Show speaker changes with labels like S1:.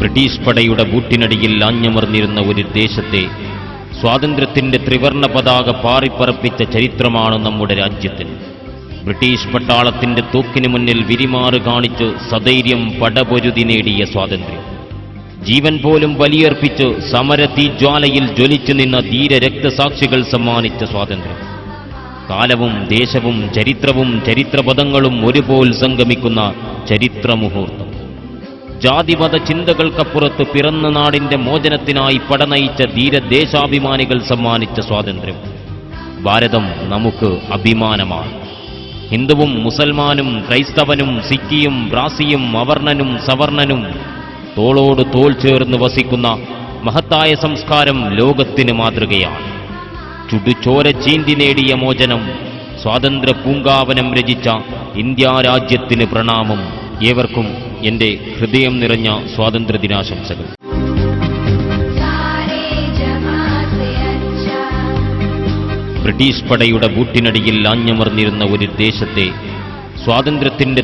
S1: British പടയുടെ ബൂട്ടിനടിയിൽ ആഞ്ഞമർന്നിരുന്ന ഒരു ദേശത്തെ സ്വാതന്ത്ര്യത്തിന്റെ ത്രിവർണ പതാക പാറിപ്പറപ്പിച്ച ചരിത്രമാണ് നമ്മുടെ രാജ്യത്തിന്. ബ്രിട്ടീഷ് പട്ടാളത്തിന്റെ തൂക്കിനു മുന്നിൽ വിരിമാറ് കാണിച്ച് സധൈര്യം പടപൊരുതി നേടിയ സ്വാതന്ത്ര്യം. ജീവൻ പോലും ബലിയർപ്പിച്ച് സമര തീജ്വാലയിൽ ജ്വലിച്ചു നിന്ന ധീര രക്തസാക്ഷികൾ സമ്മാനിച്ച സ്വാതന്ത്ര്യം. കാലവും ദേശവും ചരിത്രവും ചരിത്രപദങ്ങളും ഒരുപോൽ സംഗമിക്കുന്ന ചരിത്രമുഹൂർത്തം. ജാതിമത ചിന്തകൾക്കപ്പുറത്ത് പിറന്ന നാടിന്റെ മോചനത്തിനായി പടനയിച്ച ധീരദേശാഭിമാനികൾ സമ്മാനിച്ച സ്വാതന്ത്ര്യം. ഭാരതം നമുക്ക് അഭിമാനമാണ്. ഹിന്ദുവും മുസൽമാനും ക്രൈസ്തവനും സിക്കിയും ബ്രാസിയും അവർണനും സവർണനും തോളോട് തോൾ ചേർന്ന് വസിക്കുന്ന മഹത്തായ സംസ്കാരം ലോകത്തിന് മാതൃകയാണ്. ചുടുചോര ചീന്തി നേടിയ മോചനം സ്വാതന്ത്ര്യ പൂങ്കാവനം രചിച്ച ഇന്ത്യ രാജ്യത്തിന് പ്രണാമം. ഏവർക്കും എന്റെ ഹൃദയം നിറഞ്ഞ
S2: സ്വാതന്ത്ര്യ ദിനാശംസകൾ
S1: ബ്രിട്ടീഷ് പടയുടെ ബൂട്ടിനടിയിൽ ആഞ്ഞമർന്നിരുന്ന ഒരു ദേശത്തെ സ്വാതന്ത്ര്യത്തിന്റെ